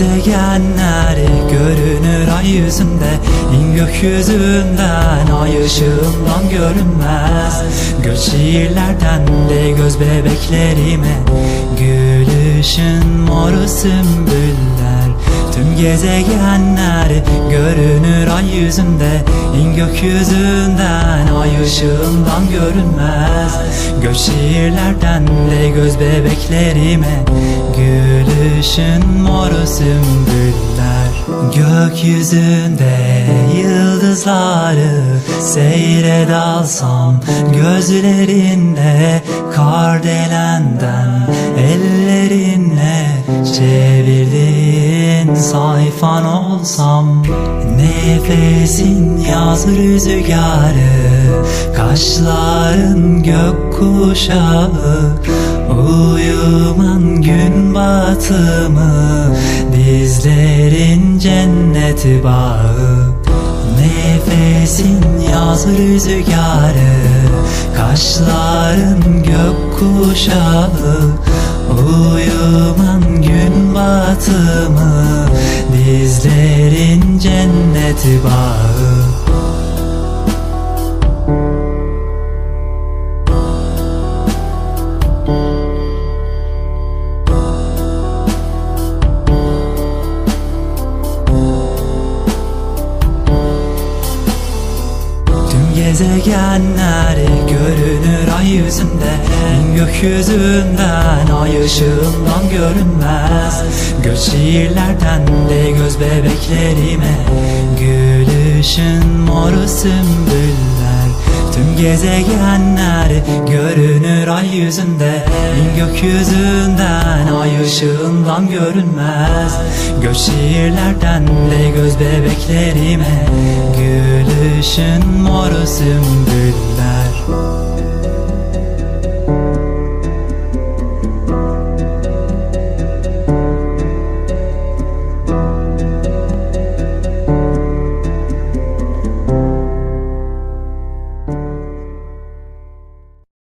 gezegenler görünür ay yüzünde. İn gökyüzünden ay ışığından görünmez. Göç şiirlerden de göz bebeklerime. Gülüşün moru sümbüller. Tüm gezegenler görünür ay yüzünde. İn gökyüzünden ay ışığından görünmez. Göç şiirlerden de göz bebeklerime. Gülüşün moru sümbüller Gökyüzünde yıldızları seyre dalsam Gözlerinde kardelenden ellerinle çevirdiğin sayfan olsam Nefesin yaz rüzgarı Kaşların gökkuşağı Uyuman gün batımı Dizlerin cenneti bağı. Nefesin yaz rüzgarı Kaşların gökkuşağı Uyuman gün batımı Dizlerin cenneti bağı. Gezegenler görünür ay yüzünde. Gökyüzünden ay ışığından görünmez Göç şiirlerden de göz bebeklerime. Gülüşün moru sümbüller. Tüm gezegenler görünür ay yüzünde. Gökyüzünden ay ışığından görünmez. Göç şiirlerden de göz bebeklerime. Gülüşün moru sümbüller